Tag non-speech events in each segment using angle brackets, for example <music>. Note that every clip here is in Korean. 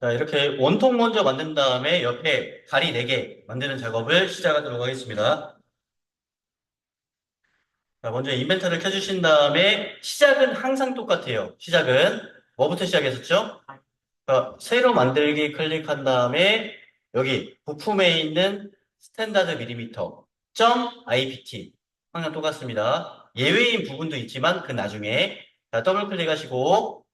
자, 이렇게 원통 먼저 만든 다음에 옆에 다리 4개 만드는 작업을 시작하도록 하겠습니다. 자, 먼저 인벤터를 켜주신 다음에 시작은 항상 똑같아요. 시작은 뭐부터 시작했었죠? 자, 새로 만들기 클릭한 다음에 여기 부품에 있는 스탠다드 밀리미터 점 IPT 항상 똑같습니다. 예외인 부분도 있지만 그 나중에 자, 더블 클릭하시고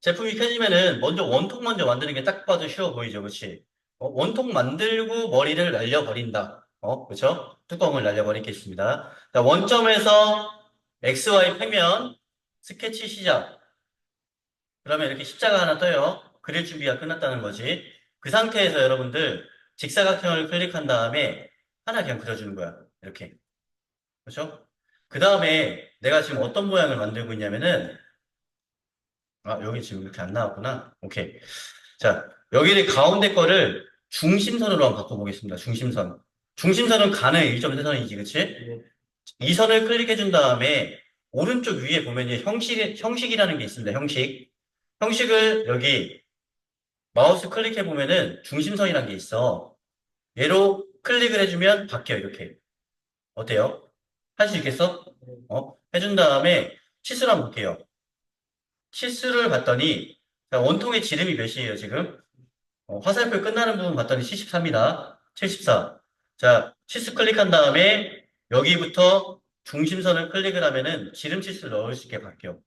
제품이 켜지면은 먼저 원통 먼저 만드는 게 딱 봐도 쉬워 보이죠, 그렇지? 어, 원통 만들고 머리를 날려버린다. 어, 그렇죠? 뚜껑을 날려버리겠습니다. 자, 원점에서 XY 평면 스케치 시작. 그러면 이렇게 십자가 하나 떠요. 그릴 준비가 끝났다는 거지. 그 상태에서 여러분들 직사각형을 클릭한 다음에 하나 그냥 그려주는 거야. 이렇게. 그렇죠? 그 다음에 내가 지금 어떤 모양을 만들고 있냐면은 아, 여기 지금 이렇게 안 나왔구나. 오케이. 자, 여기를 가운데 거를 중심선으로 한번 바꿔보겠습니다. 중심선. 중심선은 간의 1.3선이지, 그치? 이 선을 클릭해 준 다음에 오른쪽 위에 보면 이제 형식, 형식이라는 게 있습니다. 형식. 형식을 여기 마우스 클릭해 보면은 중심선이라는 게 있어. 얘로 클릭을 해주면 바뀌어, 이렇게. 어때요? 할 수 있겠어? 어? 해준 다음에 치수를 한번 볼게요. 치수를 봤더니 자, 원통의 지름이 몇이에요, 지금? 어, 화살표 끝나는 부분 봤더니 74입니다. 74. 자, 치수 클릭한 다음에 여기부터 중심선을 클릭을 하면은 지름 치수를 넣을 수 있게 바뀌어.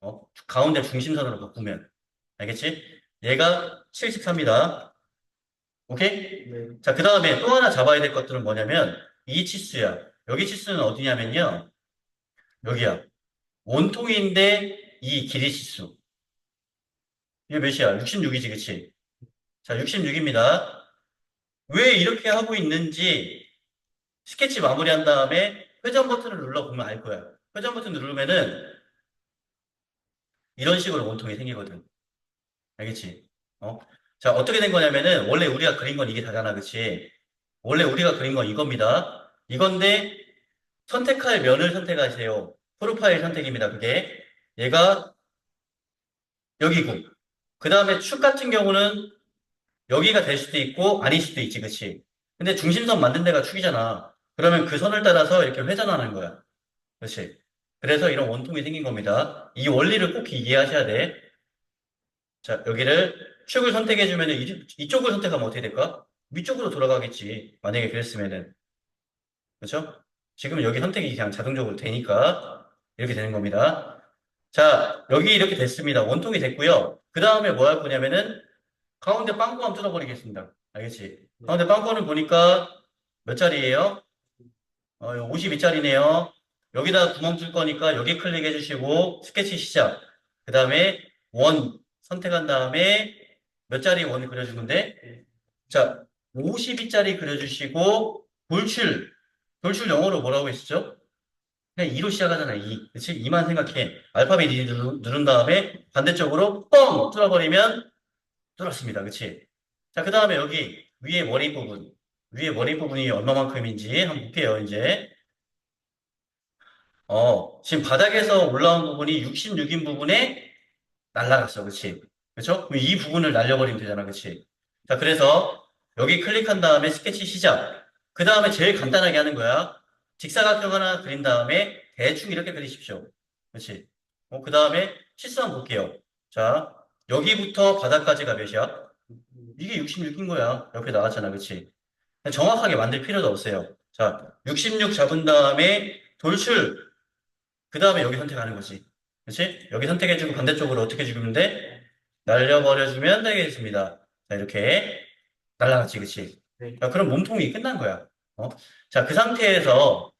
어, 가운데 중심선으로 바꾸면. 알겠지? 얘가 74입니다. 오케이? 네. 자, 그 다음에 또 하나 잡아야 될 것들은 뭐냐면 이 치수야. 여기 치수는 어디냐면요. 여기야. 원통인데 이 치수. 이게 몇이야? 66이지, 그치? 자, 66입니다. 왜 이렇게 하고 있는지 스케치 마무리한 다음에 회전 버튼을 눌러보면 알 거야. 회전 버튼 누르면은 이런 식으로 원통이 생기거든. 알겠지? 어? 자, 어떻게 된 거냐면은 원래 우리가 그린 건 이게 다잖아, 그치? 원래 우리가 그린 건 이겁니다. 이건데 선택할 면을 선택하세요. 프로파일 선택입니다, 그게. 얘가 여기고. 그 다음에 축 같은 경우는 여기가 될 수도 있고 아닐 수도 있지, 그치? 근데 중심선 만든 데가 축이잖아. 그러면 그 선을 따라서 이렇게 회전하는 거야. 그렇지? 그래서 이런 원통이 생긴 겁니다. 이 원리를 꼭 이해하셔야 돼. 자, 여기를 축을 선택해 주면 이쪽을 선택하면 어떻게 될까? 위쪽으로 돌아가겠지. 만약에 그랬으면은. 그렇죠? 지금 여기 선택이 그냥 자동적으로 되니까 이렇게 되는 겁니다. 자, 여기 이렇게 됐습니다. 원통이 됐고요. 그 다음에 뭐 할 거냐면은 가운데 빵꾸 한번 뚫어버리겠습니다. 알겠지? 가운데 빵꾸는 보니까 몇 자리예요? 어, 52자리네요. 여기다 구멍 뚫 거니까 여기 클릭해 주시고 스케치 시작. 그 다음에 원 선택한 다음에 몇 자리 원 그려준 건데? 자, 52자리 그려주시고 돌출. 돌출 영어로 뭐라고 했었죠? 그냥 2로 시작하잖아, 2. 그치? 2만 생각해. 알파벳 2 누른, 다음에 반대쪽으로 뻥! 뚫어버리면 뚫었습니다. 그치? 자, 그 다음에 여기 위에 머리 부분. 위에 머리 부분이 얼마만큼인지 한번 볼게요, 이제. 어, 지금 바닥에서 올라온 부분이 66인 부분에 날라갔어. 그치? 그쵸? 그럼 이 부분을 날려버리면 되잖아. 그치? 자, 그래서 여기 클릭한 다음에 스케치 시작. 그 다음에 제일 간단하게 하는 거야. 직사각형 하나 그린 다음에 대충 이렇게 그리십시오. 그렇지? 어, 그 다음에 치수 한번 볼게요. 자, 여기부터 바닥까지가 몇이야? 이게 66인 거야. 옆에 나왔잖아. 그렇지? 정확하게 만들 필요도 없어요. 자, 66 잡은 다음에 돌출. 그 다음에 여기 선택하는 거지. 그렇지? 여기 선택해주고 반대쪽으로 어떻게 주면 돼? 날려버려주면 되겠습니다. 자, 이렇게 날라갔지. 그렇지? 네. 자, 그럼 몸통이 끝난 거야. 어? 자, 그 상태에서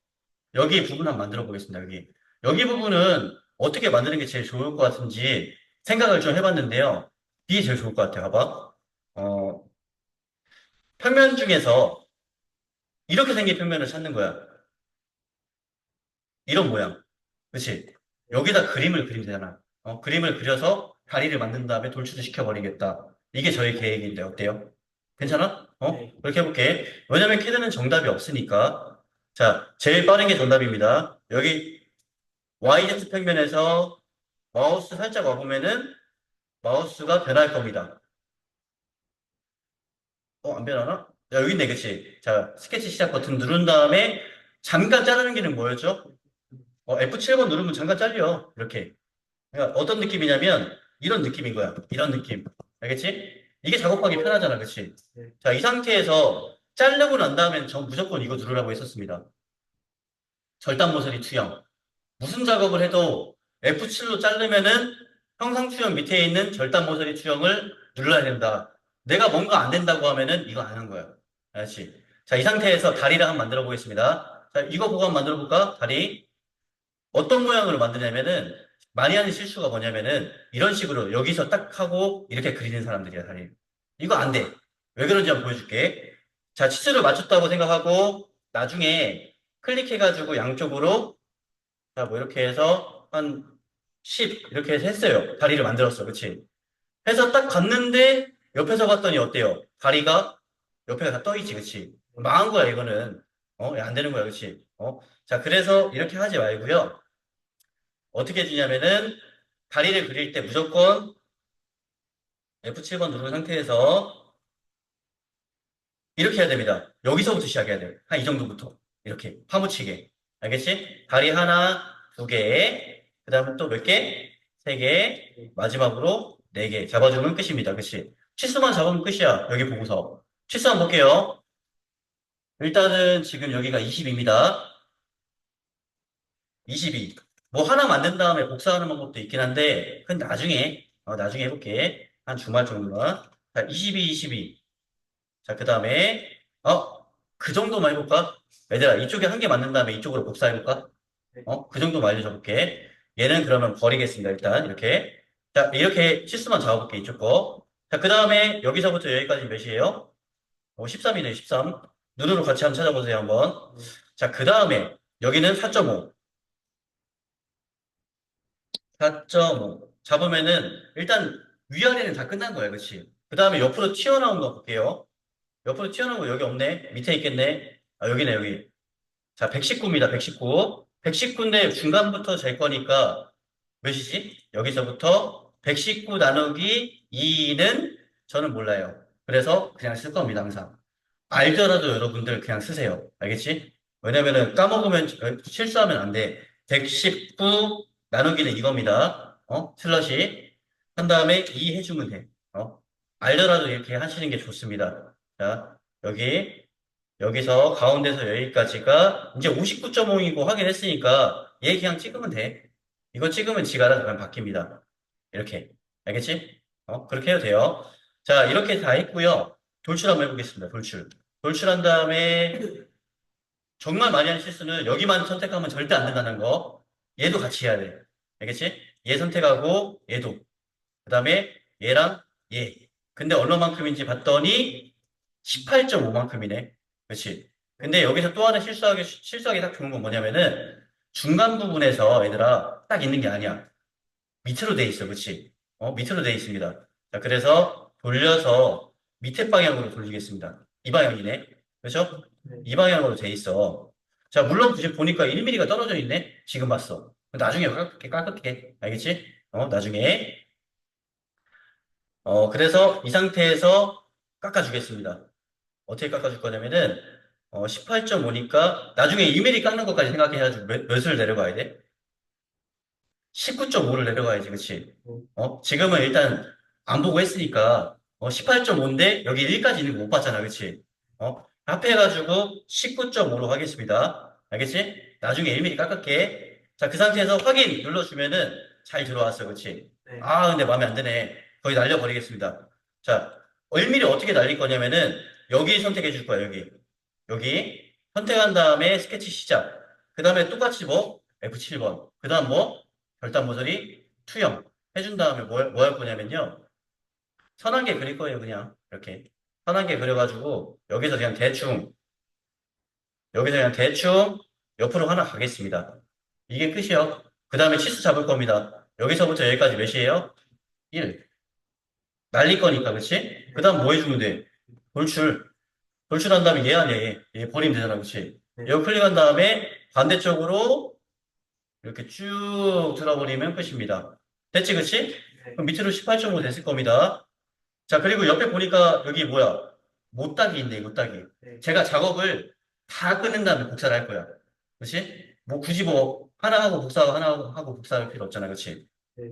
여기 부분 한번 만들어 보겠습니다. 여기. 여기 부분은 어떻게 만드는 게 제일 좋을 것 같은지 생각을 좀 해봤는데요. 이게 제일 좋을 것 같아요. 봐봐. 어, 평면 중에서 이렇게 생긴 평면을 찾는 거야. 이런 모양. 그치? 여기다 그림을 그리면 되잖아. 어, 그림을 그려서 다리를 만든 다음에 돌출을 시켜버리겠다. 이게 저희 계획인데 어때요? 괜찮아? 어? 네. 그렇게 해볼게. 왜냐면 캐드는 정답이 없으니까. 자, 제일 빠른 게 정답입니다. 여기 YZ 평면에서 마우스 살짝 와보면은 마우스가 변할 겁니다. 어, 안 변하나? 야, 여기 있네, 그치? 자, 스케치 시작 버튼 누른 다음에 잠깐 자르는 기능 뭐였죠? 어, F7번 누르면 잠깐 잘려. 이렇게. 그러니까 어떤 느낌이냐면 이런 느낌인 거야. 이런 느낌. 알겠지? 이게 작업하기 편하잖아, 그치? 네. 자, 이 상태에서 자르고 난 다음엔 전 무조건 이거 누르라고 했었습니다. 절단 모서리 투영. 무슨 작업을 해도 F7로 자르면은 형상 투영 밑에 있는 절단 모서리 투영을 눌러야 된다. 내가 뭔가 안 된다고 하면은 이거 안 한 거야. 알았지? 자, 이 상태에서 다리를 한번 만들어 보겠습니다. 자, 이거 보고 한번 만들어 볼까? 다리. 어떤 모양으로 만드냐면은 많이 하는 실수가 뭐냐면은 이런 식으로 여기서 딱 하고 이렇게 그리는 사람들이야, 다리. 이거 안 돼. 왜 그런지 한번 보여줄게. 자, 치수를 맞췄다고 생각하고 나중에 클릭해가지고 양쪽으로 자, 뭐 이렇게 해서 한 10 이렇게 해서 했어요. 다리를 만들었어. 그치? 해서 딱 갔는데 옆에서 봤더니 어때요? 다리가 옆에가 다 떠있지. 그치? 망한 거야, 이거는. 어, 야, 안 되는 거야. 그치? 어? 자, 그래서 이렇게 하지 말고요. 어떻게 해주냐면은 다리를 그릴 때 무조건 F7번 누른 상태에서 이렇게 해야 됩니다. 여기서부터 시작해야 돼요. 한 이 정도부터. 이렇게 파묻히게. 알겠지? 다리 하나, 두 개, 그 다음에 또 몇 개? 세 개, 마지막으로 네 개. 잡아주면 끝입니다. 그치? 치수만 잡으면 끝이야. 여기 보고서. 치수 한번 볼게요. 일단은 지금 여기가 20입니다. 22. 뭐 하나 만든 다음에 복사하는 방법도 있긴 한데, 그건 나중에, 어, 나중에 해볼게. 한 주말 정도만. 자, 22, 22. 자, 그 다음에, 어, 그 정도만 해볼까? 얘들아, 이쪽에 한개 만든 다음에 이쪽으로 복사해볼까? 어, 그 정도만 알려줘 볼게. 얘는 그러면 버리겠습니다. 일단, 이렇게. 자, 이렇게 치수만 잡아볼게, 이쪽 거. 자, 그 다음에 여기서부터 여기까지 몇이에요? 어, 13이네, 13. 눈으로 같이 한번 찾아보세요, 한번. 자, 그 다음에 여기는 4.5. 4.5. 잡으면은 일단 위아래는 다 끝난 거야, 그치? 그 다음에 옆으로 튀어나온 거 볼게요. 옆으로 튀어나온 거 여기 없네. 밑에 있겠네. 아, 여기네, 여기. 자, 119입니다, 119. 119인데 중간부터 잴 거니까 몇이지? 여기서부터 119 나누기 2는 저는 몰라요. 그래서 그냥 쓸 겁니다, 항상. 알더라도 여러분들 그냥 쓰세요. 알겠지? 왜냐면은 까먹으면, 어, 실수하면 안 돼. 119 나누기는 이겁니다. 어? 슬러시. 한 다음에 2 해주면 돼. 어? 알더라도 이렇게 하시는 게 좋습니다. 자, 여기, 여기서 가운데서 여기까지가 이제 59.5이고 확인했으니까 얘 그냥 찍으면 돼. 이거 찍으면 지가 알아서 그냥 바뀝니다. 이렇게. 알겠지? 어? 그렇게 해도 돼요. 자, 이렇게 다 했고요. 돌출 한번 해보겠습니다. 돌출. 돌출한 다음에 정말 많이 하는 실수는 여기만 선택하면 절대 안 된다는 거. 얘도 같이 해야 돼. 알겠지? 얘 선택하고 얘도. 그 다음에 얘랑 얘. 근데 얼마만큼인지 봤더니 18.5만큼이네. 그렇지? 근데 여기서 또 하나 실수하기, 실수하기 딱 좋은 건 뭐냐면은 중간 부분에서 얘들아 딱 있는 게 아니야. 밑으로 돼 있어. 그렇지? 어, 밑으로 돼 있습니다. 자, 그래서 돌려서 밑에 방향으로 돌리겠습니다. 이 방향이네. 그렇죠? 네. 이 방향으로 돼 있어. 자, 물론 지금 보니까 1mm가 떨어져 있네? 지금 봤어. 나중에 깎을게, 깎을게. 알겠지? 어, 나중에. 어, 그래서 이 상태에서 깎아주겠습니다. 어떻게 깎아줄 거냐면은, 어, 18.5니까, 나중에 2mm 깎는 것까지 생각해가지고 몇, 몇을 내려가야 돼? 19.5를 내려가야지, 그치? 어, 지금은 일단 안 보고 했으니까, 어, 18.5인데, 여기 1까지 있는 거 못 봤잖아, 그치? 어, 합해가지고 19.5로 하겠습니다. 알겠지? 나중에 1mm 깎을게. 자, 그 상태에서 확인 눌러주면은 잘 들어왔어, 그치? 네. 아, 근데 마음에 안 드네. 거의 날려버리겠습니다. 자, 1mm 어떻게 날릴 거냐면은, 여기 선택해 줄 거야, 여기. 여기. 선택한 다음에 스케치 시작. 그 다음에 똑같이 뭐? F7번. 그 다음 뭐? 결단 모서리 투영. 해준 다음에 뭐, 뭐 할 거냐면요. 선한 개 그릴 거예요, 그냥. 이렇게. 선한 개 그려가지고, 여기서 그냥 대충, 여기서 그냥 대충 옆으로 하나 가겠습니다. 이게 끝이요. 그 다음에 치수 잡을 겁니다. 여기서부터 여기까지 몇이에요? 1. 날릴 거니까, 그치? 그 다음 뭐 해주면 돼? 돌출. 돌출한 다음에 얘 아니야, 얘. 얘 버리면 되잖아, 그치? 네. 여기 클릭한 다음에 반대쪽으로 이렇게 쭉 들어버리면 끝입니다. 됐지, 그치? 네. 그럼 밑으로 18.5 됐을 겁니다. 자, 그리고 옆에 보니까 여기 뭐야? 못따기 있네, 못따기. 네. 제가 작업을 다 끝낸 다음에 복사를 할 거야. 그치? 뭐 굳이 뭐 하나 하고 복사하고 하나 하고 복사할 필요 없잖아, 그치? 네.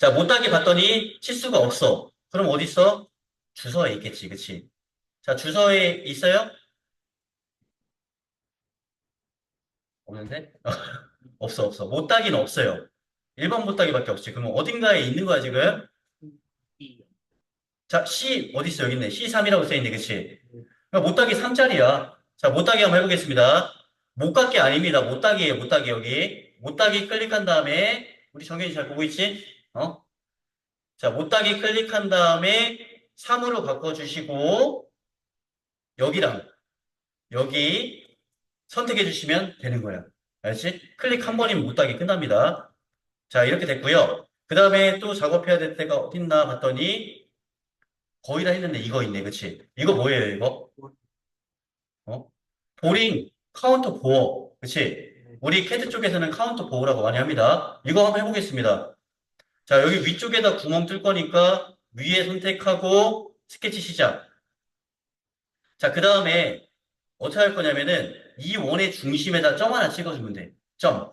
자, 못따기 봤더니 치수가 없어. 그럼 어디 있어? 주소에 있겠지, 그치? 자, 주소에 있어요? 없는데? <laughs> 없어, 없어. 못 따기는 없어요. 1번 못 따기밖에 없지. 그러면 어딘가에 있는 거야, 지금? 이. 자, C 어디 있어? 여기 있네. C3이라고 써있네. 그치? 그러니까 못따기 3짜리야. 자, 못 따기 한번 해보겠습니다. 못갖기 아닙니다. 못 따기예요. 못 따기 여기. 못 따기 클릭한 다음에 우리 정현이 잘 보고 있지? 어? 자, 못 따기 클릭한 다음에 3으로 바꿔주시고 여기랑 여기 선택해 주시면 되는 거야. 알지? 클릭 한 번이면 못따기 끝납니다. 자, 이렇게 됐고요. 그 다음에 또 작업해야 될 때가 어딨나 봤더니 거의 다 했는데 이거 있네, 그치? 이거 뭐예요, 이거? 어? 보링, 카운터 보어, 그치? 우리 캐드 쪽에서는 카운터 보어라고 많이 합니다. 이거 한번 해보겠습니다. 자, 여기 위쪽에다 구멍 뚫 거니까 위에 선택하고 스케치 시작. 자, 그 다음에 어떻게 할 거냐면은 이 원의 중심에다 점 하나 찍어주면 돼. 점.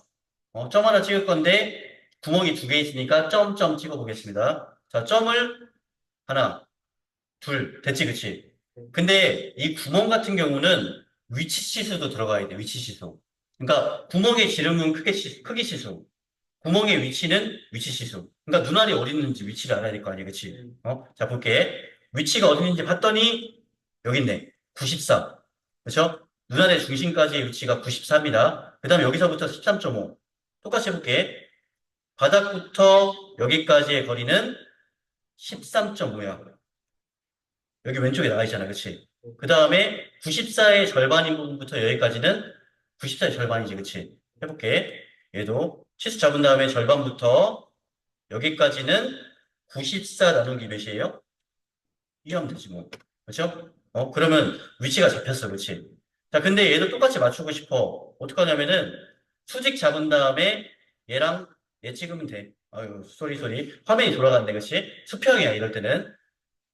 어, 점 하나 찍을 건데 구멍이 두 개 있으니까 점, 점 찍어 보겠습니다. 자, 점을 하나, 둘, 됐지, 그치? 근데 이 구멍 같은 경우는 위치 시수도 들어가야 돼, 위치 시수. 그러니까 구멍의 지름은 크게 시, 크기 시수. 구멍의 위치는 위치 시수. 그러니까 눈알이 어디 있는지 위치를 알아야 될 거 아니야, 그치? 어? 자, 볼게. 위치가 어디 있는지 봤더니 여기 있네. 94. 그렇죠? 눈알의 중심까지의 위치가 94입니다. 그 다음에 여기서부터 13.5. 똑같이 해볼게. 바닥부터 여기까지의 거리는 13.5야. 여기 왼쪽에 나가 있잖아, 그치? 그 다음에 94의 절반인 부분부터 여기까지는 94의 절반이지, 그치? 해볼게. 얘도 치수 잡은 다음에 절반부터 여기까지는 94 나누기 몇이에요? 이하면 되지, 뭐. 그쵸? 어, 그러면 위치가 잡혔어, 그치? 자, 근데 얘도 똑같이 맞추고 싶어. 어떡하냐면은 수직 잡은 다음에 얘랑 얘 찍으면 돼. 아유, 쏘리, 쏘리. 화면이 돌아간대, 그치? 수평이야, 이럴 때는.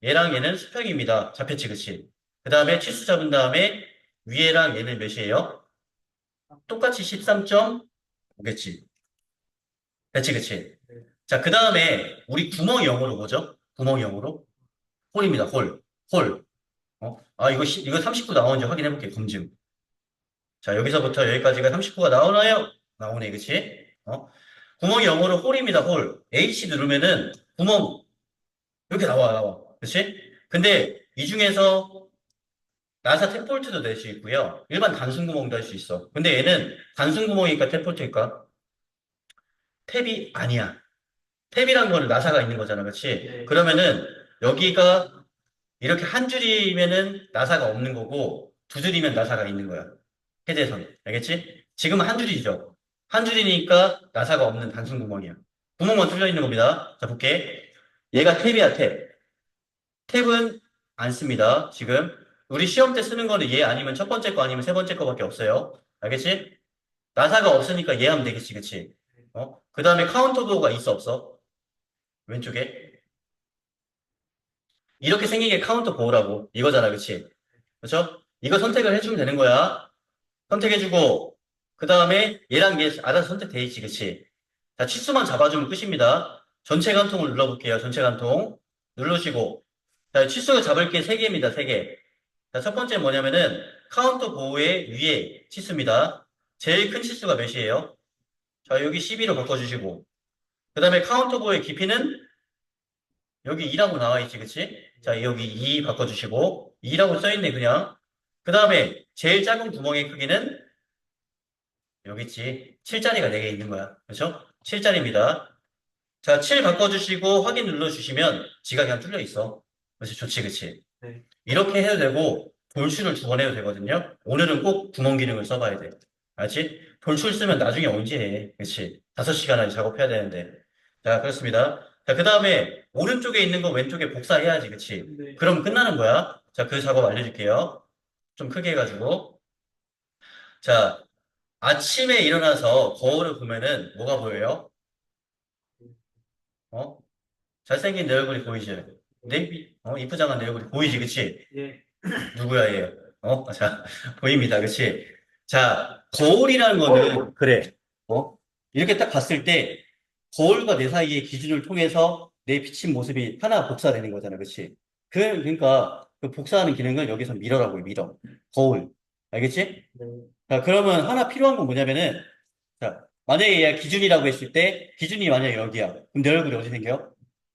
얘랑 얘는 수평입니다. 잡혔지, 그치? 그 다음에 치수 잡은 다음에 위에랑 얘는 몇이에요? 똑같이 13.5겠지. 됐지, 그치? 네. 자, 그 다음에 우리 구멍이 영어로 뭐죠? 구멍이 영어로? 홀입니다, 홀. 홀. 어? 아, 이거, 시- 이거 39 나오는지 확인해볼게, 검증. 자, 여기서부터 여기까지가 39가 나오나요? 나오네, 그치? 어? 구멍이 영어로 홀입니다, 홀. H 누르면은 구멍, 이렇게 나와, 나와. 그치? 근데 이 중에서 나사 탭볼트도 낼수 있고요. 일반 단순 구멍도 할 수 있어. 근데 얘는 단순 구멍이니까 탭볼트일까? 탭이 아니야. 탭이란 거는 나사가 있는 거잖아, 그치? 네. 그러면은 여기가 이렇게 한 줄이면은 나사가 없는 거고 두 줄이면 나사가 있는 거야. 헤드에서는. 알겠지? 지금은 한 줄이죠. 한 줄이니까 나사가 없는 단순 구멍이야. 구멍만 뚫려 있는 겁니다. 자, 볼게. 얘가 탭이야, 탭. 탭은 안 씁니다. 지금. 우리 시험 때 쓰는 거는 얘 아니면 첫 번째 거 아니면 세 번째 거밖에 없어요. 알겠지? 나사가 없으니까 얘 하면 되겠지, 그치? 어? 그 다음에 카운터 도어가 있어, 없어? 왼쪽에? 이렇게 생긴 게 카운터 보호라고 이거잖아, 그치? 그쵸? 이거 선택을 해주면 되는 거야. 선택해주고 그 다음에 얘랑 얘 알아서 선택돼 있지, 그치? 자, 치수만 잡아주면 끝입니다. 전체 간통을 눌러볼게요. 전체 간통 누르시고 자, 치수가 잡을 게세 개입니다. 세 개. 자, 첫 번째 뭐냐면은 카운터 보호의 위에 치수입니다. 제일 큰 치수가 몇이에요? 자, 여기 12로 바꿔주시고 그 다음에 카운터 보호의 깊이는 여기 2라고 나와 있지, 그치? 자, 여기 2 바꿔주시고 2라고 써있네, 그냥. 그 다음에 제일 작은 구멍의 크기는 여기 있지. 7자리가 4개 있는 거야. 그렇죠? 7자리입니다. 자, 7 바꿔주시고 확인 눌러주시면 지가 그냥 뚫려 있어. 그렇지, 좋지, 그치? 네. 이렇게 해도 되고 돌출을 두 번 해도 되거든요. 오늘은 꼭 구멍 기능을 써봐야 돼. 알지? 돌출 쓰면 나중에 언제 해? 그치? 5시간 작업해야 되는데. 자, 그렇습니다. 자, 그 다음에 오른쪽에 있는 거 왼쪽에 복사해야지, 그치? 네. 그럼 끝나는 거야. 자, 그 작업 알려줄게요. 좀 크게 해가지고. 자, 아침에 일어나서 거울을 보면은 뭐가 보여요? 어? 잘생긴 내 얼굴이 보이지? 내, 어, 이쁘장한 내 얼굴이 보이지, 그치? 예. 누구야, 얘? 어? 자, <laughs> 보입니다, 그치? 자, 거울이라는 거는, 그래, 어? 이렇게 딱 봤을 때, 거울과 내 사이의 기준을 통해서 내 비친 모습이 하나 복사되는 거잖아, 그치? 그, 그러니까, 그 복사하는 기능을 여기서 미러라고 해, 미러. 거울. 알겠지? 네. 자, 그러면 하나 필요한 건 뭐냐면은, 자, 만약에 얘가 기준이라고 했을 때, 기준이 만약에 여기야. 그럼 내 얼굴이 어디 생겨?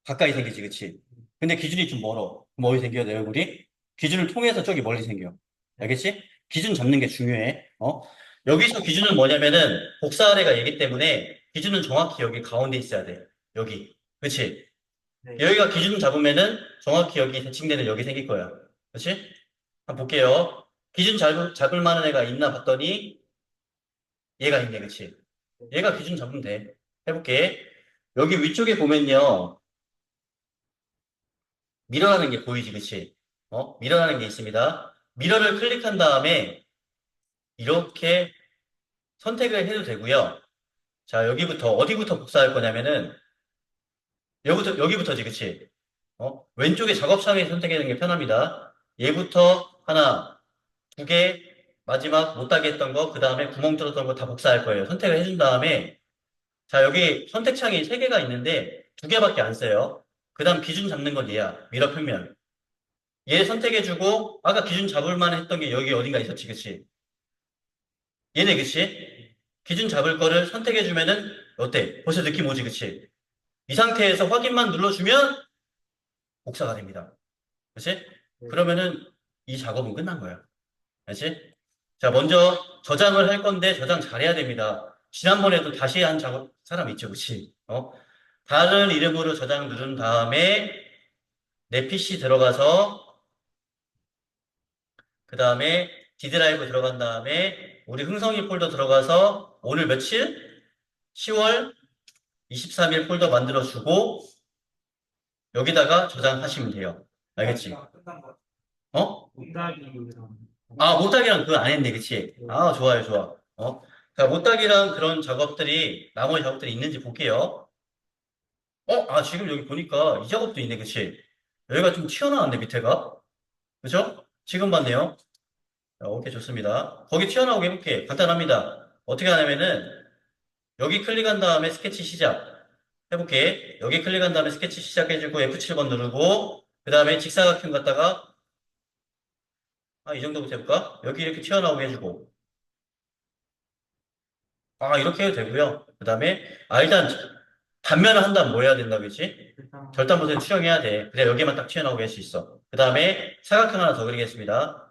가까이 생기지, 그치? 근데 기준이 좀 멀어. 그럼 어디 생겨, 내 얼굴이? 기준을 통해서 저기 멀리 생겨. 알겠지? 기준 잡는 게 중요해. 어? 여기서 기준은 뭐냐면은, 복사 아래가 얘기 때문에, 기준은 정확히 여기 가운데 있어야 돼. 여기. 그치? 네. 여기가 기준 잡으면은, 정확히 여기 대칭되는 여기 생길 거야. 그치? 한번 볼게요. 기준 잡을, 잡을 만한 애가 있나 봤더니, 얘가 있네, 그치? 얘가 기준 잡으면 돼. 해볼게. 여기 위쪽에 보면요. 미러라는 게 보이지, 그치? 어? 미러라는 게 있습니다. 미러를 클릭한 다음에 이렇게 선택을 해도 되고요. 자, 여기부터, 어디부터 복사할 거냐면은, 여기부터, 여기부터지, 그치? 어? 왼쪽에 작업창에 선택하는 게 편합니다. 얘부터 하나, 두 개, 마지막 못하게 했던 거, 그 다음에 구멍 뚫었던 거 다 복사할 거예요. 선택을 해준 다음에, 자, 여기 선택창이 세 개가 있는데, 두 개밖에 안 써요. 그 다음 기준 잡는 건 얘야. 미러 평면. 얘 선택해주고, 아까 기준 잡을 만 했던 게 여기 어딘가 있었지, 그치? 얘네, 그치? 기준 잡을 거를 선택해 주면은, 어때? 벌써 느낌 오지, 그치? 이 상태에서 확인만 눌러주면, 복사가 됩니다. 그치? 그러면은, 이 작업은 끝난 거야. 알지? 자, 먼저 저장을 할 건데 저장 잘해야 됩니다. 지난번에도 다시 한 작업 사람 있죠, 그치? 어? 다른 이름으로 저장 누른 다음에 내 PC 들어가서 그 다음에 D 드라이브 들어간 다음에 우리 흥성이 폴더 들어가서 오늘 며칠? 10월 23일 폴더 만들어 주고 여기다가 저장하시면 돼요. 알겠지? 거. 어? 아, 못하기랑 그거 안 했네, 그치? 아, 좋아요, 좋아. 어? 자, 못하기랑 그런 작업들이, 나머지 작업들이 있는지 볼게요. 어? 아, 지금 여기 보니까 이 작업도 있네, 그치? 여기가 좀 튀어나왔네, 밑에가. 그죠? 지금 봤네요. 자, 오케이, 좋습니다. 거기 튀어나오게 해볼게. 간단합니다. 어떻게 하냐면은, 여기 클릭한 다음에 스케치 시작. 해볼게. 여기 클릭한 다음에 스케치 시작해주고 F7번 누르고, 그 다음에 직사각형 갖다가 아, 이 정도부터 해볼까? 여기 이렇게 튀어나오게 해주고. 아, 이렇게 해도 되고요. 그 다음에, 아, 일단, 단면을 한다면 뭐 해야 된다, 그치? 일단 절단못을 수정해야 돼. 그래, 여기만 딱 튀어나오게 할 수 있어. 그 다음에, 사각형 하나 더 그리겠습니다.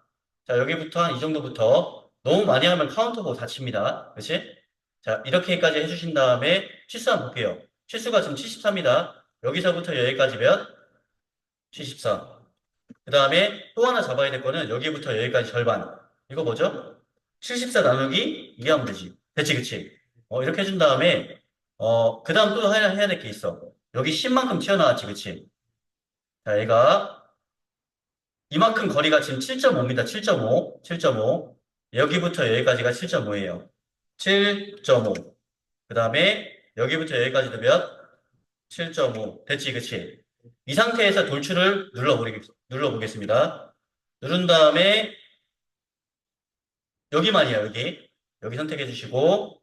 자, 여기부터 한 이 정도부터, 너무 많이 하면 카운터 보고 다칩니다. 그치? 자, 이렇게까지 해주신 다음에, 치수 한번 볼게요. 치수가 지금 73이다. 여기서부터 여기까지 몇? 74. 그 다음에 또 하나 잡아야 될 거는 여기부터 여기까지 절반. 이거 뭐죠? 74 나누기 2 하면 되지. 됐지, 그치? 어, 이렇게 해준 다음에, 어, 그 다음 또 해야, 해야 될 게 있어. 여기 10만큼 튀어나왔지, 그치? 자, 얘가 이만큼 거리가 지금 7.5입니다. 7.5. 7.5. 여기부터 여기까지가 7.5예요. 7.5. 그 다음에 여기부터 여기까지도 몇? 7.5. 됐지, 그치? 이 상태에서 돌출을 눌러보겠습니다. 누른 다음에 여기만이야, 여기. 여기 선택해 주시고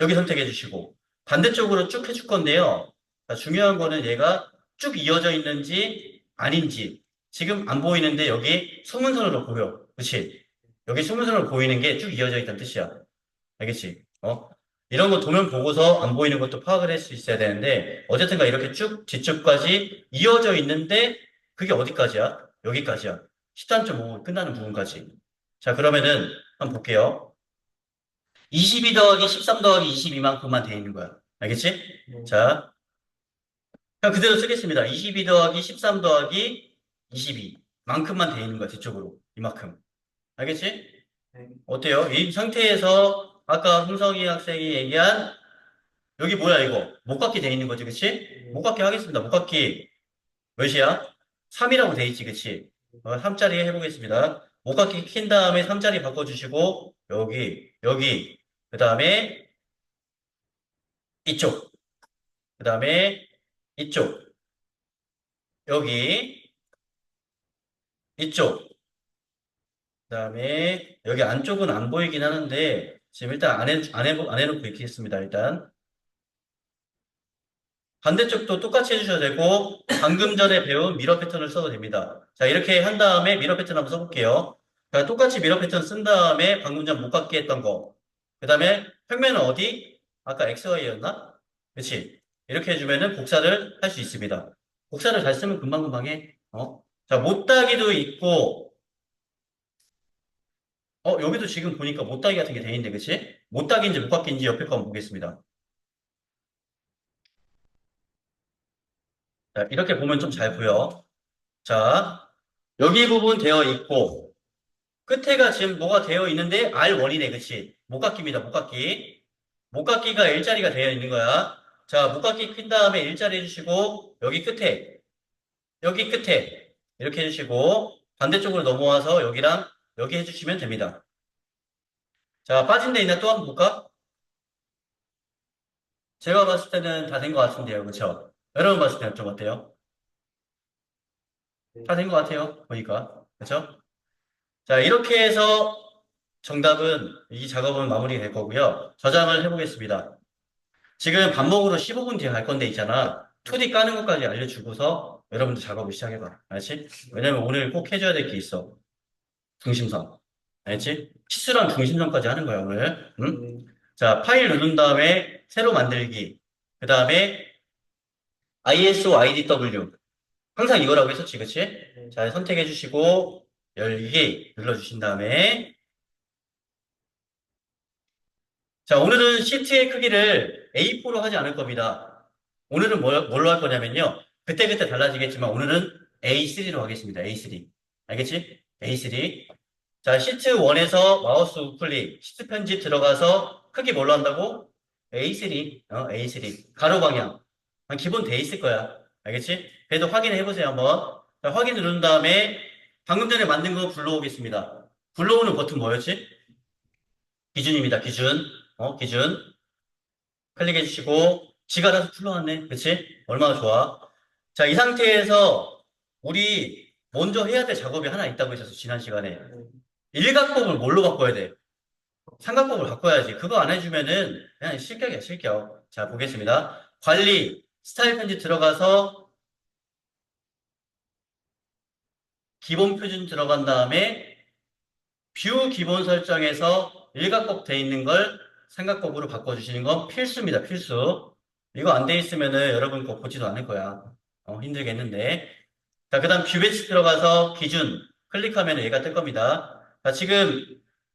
여기 선택해 주시고 반대쪽으로 쭉 해줄 건데요. 자, 중요한 거는 얘가 쭉 이어져 있는지 아닌지 지금 안 보이는데 여기 소문선으로 보여. 그치? 여기 소문선으로 보이는 게 쭉 이어져 있다는 뜻이야. 알겠지? 어? 이런 거 도면 보고서 안 보이는 것도 파악을 할 수 있어야 되는데 어쨌든가 이렇게 쭉 뒤쪽까지 이어져 있는데 그게 어디까지야? 여기까지야. 13.5 끝나는 부분까지. 자, 그러면은 한번 볼게요. 22 더하기 13 더하기 22만큼만 돼 있는 거야. 알겠지? 네. 자, 그냥 그대로 쓰겠습니다. 22 더하기 13 더하기 22만큼만 돼 있는 거야. 뒤쪽으로. 이만큼. 알겠지? 네. 어때요? 이 상태에서 아까 흥성이 학생이 얘기한 여기 뭐야 이거? 목각기 돼 있는 거지, 그치? 목각기 하겠습니다. 목각기 몇이야? 3이라고 돼 있지, 그치? 어, 3짜리 해보겠습니다. 목각기 킨 다음에 3짜리 바꿔주시고 여기, 여기, 그 다음에 이쪽, 그 다음에 이쪽, 여기, 이쪽, 그 다음에 여기 안쪽은 안 보이긴 하는데 지금 일단 안, 해, 안, 해, 안 해놓고 있겠습니다. 일단 반대쪽도 똑같이 해주셔도 되고 방금 전에 배운 미러 패턴을 써도 됩니다. 자 이렇게 한 다음에 미러 패턴 한번 써볼게요. 자, 똑같이 미러 패턴 쓴 다음에 방금 전 못 갖게 했던 거. 그 다음에 평면은 어디? 아까 XY였나? 그렇지? 이렇게 해주면은 복사를 할 수 있습니다. 복사를 잘 쓰면 금방금방 해. 어? 자, 못따기도 있고, 어, 여기도 지금 보니까 못따기 같은 게 돼 있는데, 그치? 못따기인지 못갖기인지 옆에 거 한번 보겠습니다. 자, 이렇게 보면 좀 잘 보여. 자, 여기 부분 되어 있고, 끝에가 지금 뭐가 되어 있는데, R1이네, 그치? 못갖기입니다, 못갖기. 못갖기가 일자리가 되어 있는 거야. 자, 못갖기 큰 다음에 일자리 해주시고, 여기 끝에, 여기 끝에, 이렇게 해주시고, 반대쪽으로 넘어와서 여기랑 여기 해주시면 됩니다. 자, 빠진 데 있나 또 한번 볼까? 제가 봤을 때는 다 된 것 같은데요. 그쵸? 여러분 봤을 때는 좀 어때요? 다 된 것 같아요. 보니까. 그쵸? 자, 이렇게 해서 정답은, 이 작업은 마무리될 거고요. 저장을 해보겠습니다. 지금 밥 먹으러 15분 뒤에 갈 건데 있잖아. 2D 까는 것까지 알려주고서 여러분들 작업을 시작해봐. 알지? 왜냐면 오늘 꼭 해줘야 될 게 있어. 중심선. 알지? 치수랑 중심선까지 하는 거야, 오늘. 응? 자, 파일 누른 다음에 새로 만들기. 그 다음에 ISO IDW. 항상 이거라고 했었지, 그치? 자, 선택해 주시고, 열기 눌러주신 다음에. 자, 오늘은 시트의 크기를 A4로 하지 않을 겁니다. 오늘은 뭘, 뭘로 할 거냐면요. 그때 그때 달라지겠지만 오늘은 A3로 하겠습니다. A3. 알겠지? A3. 자, 시트 1에서 마우스 우클릭, 시트 편집 들어가서 크기 뭘로 한다고? A3, 어, A3. 가로 방향. 한 기본 돼 있을 거야. 알겠지? 그래도 확인해 보세요, 한번. 자, 확인 누른 다음에 방금 전에 만든 거 불러오겠습니다. 불러오는 버튼 뭐였지? 기준입니다, 기준. 어, 기준. 클릭해 주시고, 지가 알아서 풀러왔네. 그치? 얼마나 좋아. 자, 이 상태에서 우리 먼저 해야 될 작업이 하나 있다고 했었어, 지난 시간에. 일각법을 뭘로 바꿔야 돼? 삼각법을 바꿔야지. 그거 안 해주면은 그냥 실격이야, 실격. 자, 보겠습니다. 관리, 스타일 편집 들어가서 기본 표준 들어간 다음에 뷰 기본 설정에서 일각법 돼 있는 걸 삼각법으로 바꿔주시는 건 필수입니다, 필수. 이거 안 돼 있으면은 여러분 거 보지도 않을 거야. 어, 힘들겠는데. 자, 그 다음 뷰 배치 들어가서 기준 클릭하면 얘가 뜰 겁니다. 자, 지금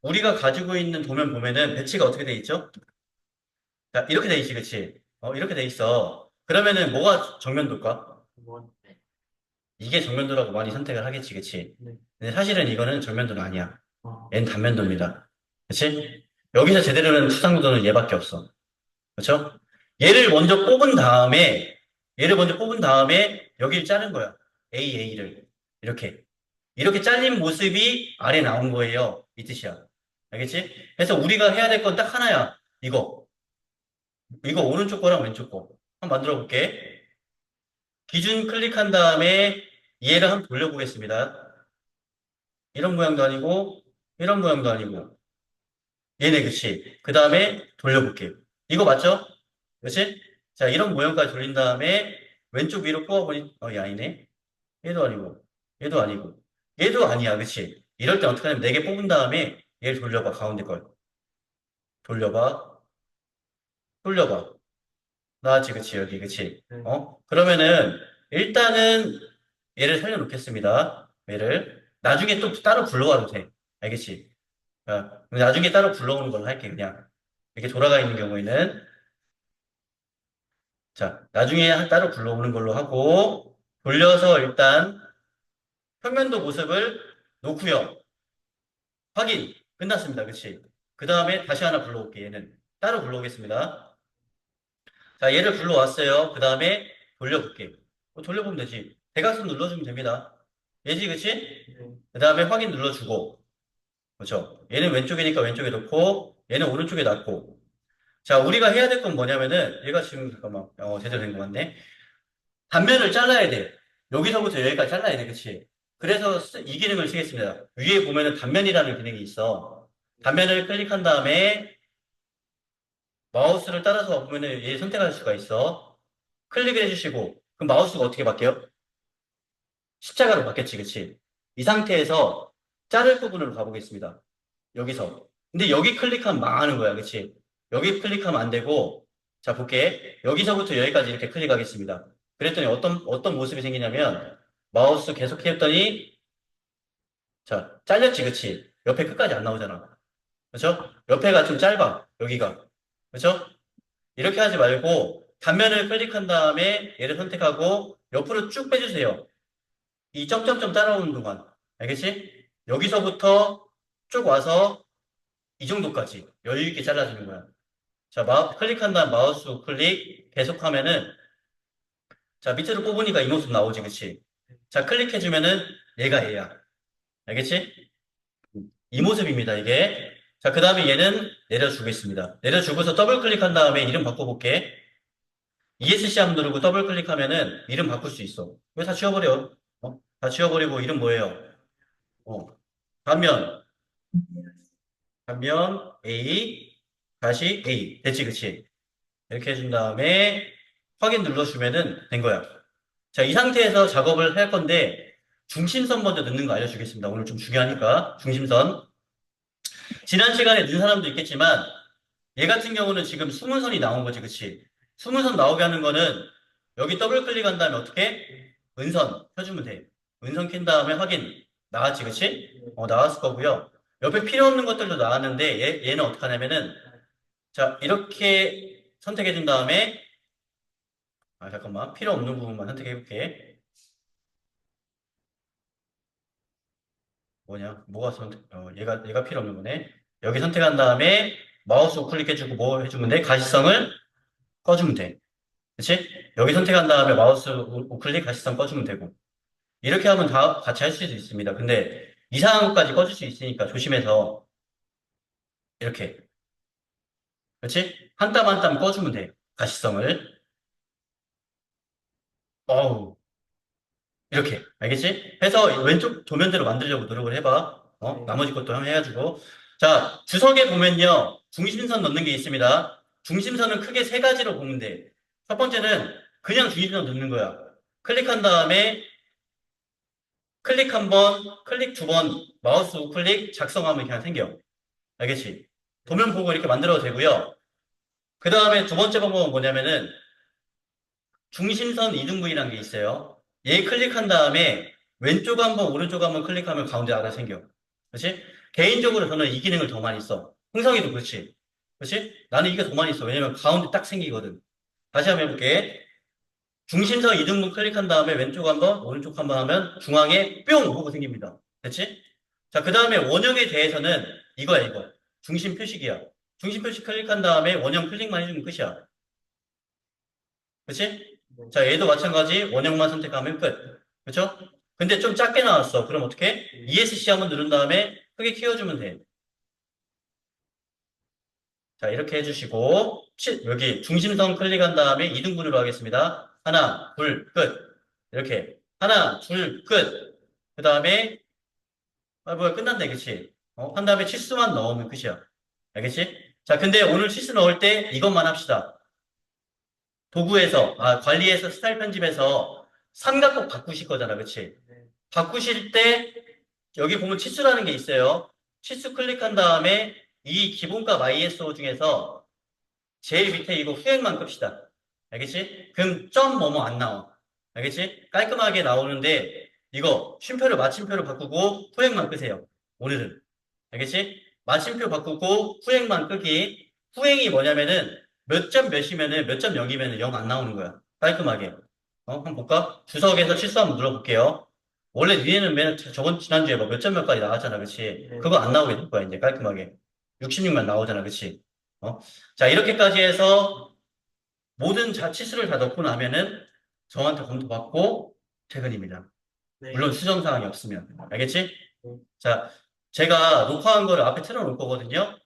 우리가 가지고 있는 도면 보면은 배치가 어떻게 돼 있죠? 자, 이렇게 돼 있지, 그치? 어, 이렇게 돼 있어. 그러면은 뭐가 정면도일까? 이게 정면도라고 많이 선택을 하겠지, 그치? 네. 근데 사실은 이거는 정면도는 아니야. 어, 얘는 단면도입니다. 그치? 여기서 제대로 는 추상구도는 얘밖에 없어. 그쵸? 얘를 먼저 뽑은 다음에, 얘를 먼저 뽑은 다음에 여기를 자른 거야. A, A를. 이렇게. 이렇게 잘린 모습이 아래 나온 거예요. 이 뜻이야. 알겠지? 그래서 우리가 해야 될 건 딱 하나야. 이거. 이거 오른쪽 거랑 왼쪽 거. 한번 만들어 볼게. 기준 클릭한 다음에 얘를 한번 돌려보겠습니다. 이런 모양도 아니고, 이런 모양도 아니고. 얘네, 그치? 그 다음에 돌려볼게요. 이거 맞죠? 그치? 자, 이런 모양까지 돌린 다음에 왼쪽 위로 뽑아보니, 어, 얘 아니네? 얘도 아니고, 얘도 아니고, 얘도 아니야, 그치? 이럴 때 어떻게 하냐면 4개 뽑은 다음에 얘를 돌려봐, 가운데 걸. 돌려봐. 돌려봐. 나왔지, 그치, 여기, 그치? 네. 어? 그러면은, 일단은 얘를 살려놓겠습니다. 얘를. 나중에 또 따로 불러와도 돼. 알겠지? 어, 나중에 따로 불러오는 걸로 할게, 그냥. 이렇게 돌아가 있는 경우에는. 자, 나중에 따로 불러오는 걸로 하고, 돌려서 일단, 평면도 모습을 놓고요. 확인. 끝났습니다. 그치? 그 다음에 다시 하나 불러올게, 얘는. 따로 불러오겠습니다. 자, 얘를 불러왔어요. 그 다음에 돌려볼게. 어, 돌려보면 되지. 대각선 눌러주면 됩니다. 얘지, 그치? 네. 그 다음에 확인 눌러주고. 그렇죠? 얘는 왼쪽이니까 왼쪽에 놓고, 얘는 오른쪽에 놨고. 자, 우리가 해야 될 건 뭐냐면은, 얘가 지금, 잠깐만, 어, 제대로 된 것 같네. 단면을 잘라야 돼. 여기서부터 여기까지 잘라야 돼. 그치? 그래서 쓰- 이 기능을 쓰겠습니다. 위에 보면은 단면이라는 기능이 있어. 단면을 클릭한 다음에 마우스를 따라서 보면은 얘 선택할 수가 있어. 클릭을 해주시고, 그럼 마우스가 어떻게 바뀌어요? 십자가로 바뀌었지, 그치? 이 상태에서 자를 부분으로 가보겠습니다. 여기서. 근데 여기 클릭하면 망하는 거야, 그치? 여기 클릭하면 안 되고, 자, 볼게. 여기서부터 여기까지 이렇게 클릭하겠습니다. 그랬더니 어떤, 어떤 모습이 생기냐면, 마우스 계속 했더니, 자, 잘렸지, 그치? 옆에 끝까지 안 나오잖아. 그쵸? 옆에가 좀 짧아, 여기가. 그쵸? 이렇게 하지 말고, 단면을 클릭한 다음에 얘를 선택하고, 옆으로 쭉 빼주세요. 이 점점점 따라오는 동안. 알겠지? 여기서부터 쭉 와서 이 정도까지 여유 있게 잘라주는 거야. 자, 마, 클릭한 다음 마우스 우클릭 계속하면은 자, 밑으로 뽑으니까 이 모습 나오지, 그치? 자, 클릭해주면은 얘가 얘야. 알겠지? 이 모습입니다, 이게. 자, 그 다음에 얘는 내려주겠습니다. 내려주고서 더블 클릭한 다음에 이름 바꿔볼게. ESC 한번 누르고 더블 클릭하면은 이름 바꿀 수 있어. 왜 다 지워버려? 어? 다 지워버리고 이름 뭐예요? 어. 반면, 반면 A, 다시 A. 됐지, 그치? 이렇게 해준 다음에 확인 눌러주면은 된 거야. 자, 이 상태에서 작업을 할 건데, 중심선 먼저 넣는 거 알려주겠습니다. 오늘 좀 중요하니까, 중심선. 지난 시간에 넣은 사람도 있겠지만, 얘 같은 경우는 지금 숨은 선이 나온 거지, 그치? 숨은 선 나오게 하는 거는, 여기 더블 클릭한 다음에 어떻게? 은선 켜주면 돼. 은선 켠 다음에 확인. 나왔지, 그치? 어, 나왔을 거고요. 옆에 필요 없는 것들도 나왔는데, 얘, 얘는 어떻게 하냐면은, 자, 이렇게 선택해 준 다음에, 아, 잠깐만. 필요 없는 부분만 선택해 볼게. 뭐냐? 뭐가 선택, 어, 얘가, 얘가 필요 없는 거네. 여기 선택한 다음에, 마우스 우클릭해주고 뭐 해주면 돼? 가시성을 꺼주면 돼. 그치? 여기 선택한 다음에 마우스 우- 우클릭 가시성 꺼주면 되고. 이렇게 하면 다 같이 할수 있습니다. 근데 이상한 것까지 꺼줄 수 있으니까 조심해서 이렇게. 그렇지? 한 땀 한 땀 꺼주면 돼. 가시성을. 어우. 이렇게. 알겠지? 해서 왼쪽 도면대로 만들려고 노력을 해봐. 어? 나머지 것도 한번 해가지고. 자, 주석에 보면요. 중심선 넣는 게 있습니다. 중심선은 크게 세 가지로 보면 돼. 첫 번째는 그냥 중심선 넣는 거야. 클릭한 다음에 클릭 한 번, 클릭 두 번, 마우스 우클릭 작성하면 그냥 생겨. 알겠지? 도면 보고 이렇게 만들어도 되고요. 그 다음에 두 번째 방법은 뭐냐면은 중심선 이등분이라는 게 있어요. 얘 클릭한 다음에 왼쪽 한 번, 오른쪽 한번 클릭하면 가운데 하나 생겨. 그렇지? 개인적으로 저는 이 기능을 더 많이 써. 흥성이도 그렇지. 그렇지? 나는 이게 더 많이 써. 왜냐면 가운데 딱 생기거든. 다시 한번 해볼게. 중심선 이등분 클릭한 다음에 왼쪽 한 번, 오른쪽 한번 하면 중앙에 뿅! 하고 생깁니다. 됐지? 자, 그 다음에 원형에 대해서는 이거야, 이거. 중심 표식이야. 중심 표식 클릭한 다음에 원형 클릭만 해주면 끝이야. 그치? 자, 얘도 마찬가지 원형만 선택하면 끝. 그쵸? 근데 좀 작게 나왔어. 그럼 어떻게? ESC 한번 누른 다음에 크게 키워주면 돼. 자, 이렇게 해주시고, 치- 여기 중심선 클릭한 다음에 2등분으로 하겠습니다. 하나, 둘, 끝. 이렇게. 하나, 둘, 끝. 그 다음에, 아, 뭐야, 끝났네, 그치? 어, 한 다음에 치수만 넣으면 끝이야. 알겠지? 자, 근데 오늘 치수 넣을 때 이것만 합시다. 도구에서, 아, 관리에서 스타일 편집에서 삼각형 바꾸실 거잖아, 그치? 바꾸실 때, 여기 보면 치수라는 게 있어요. 치수 클릭한 다음에 이 기본값 ISO 중에서 제일 밑에 이거 후행만 끕시다. 알겠지? 그럼 점 뭐뭐 안 나와. 알겠지? 깔끔하게 나오는데 이거 쉼표를 마침표로 바꾸고 후행만 끄세요. 오늘은. 알겠지? 마침표 바꾸고 후행만 끄기. 후행이 뭐냐면은 몇 점 몇이면은 몇 점 0이면은 0 안 나오는 거야. 깔끔하게. 어, 한번 볼까? 주석에서 치수 한번 눌러볼게요. 원래 위에는 맨 저번 지난주에 뭐 몇점 몇까지 나왔잖아. 그치? 네. 그거 안 나오게 될 거야. 이제 깔끔하게. 66만 나오잖아. 그치? 어? 자, 이렇게까지 해서 모든 자치수를 다 넣고 나면은 저한테 검토받고 퇴근입니다. 네. 물론 수정 사항이 없으면. 알겠지? 네. 자, 제가 녹화한 거를 앞에 틀어놓을 거거든요.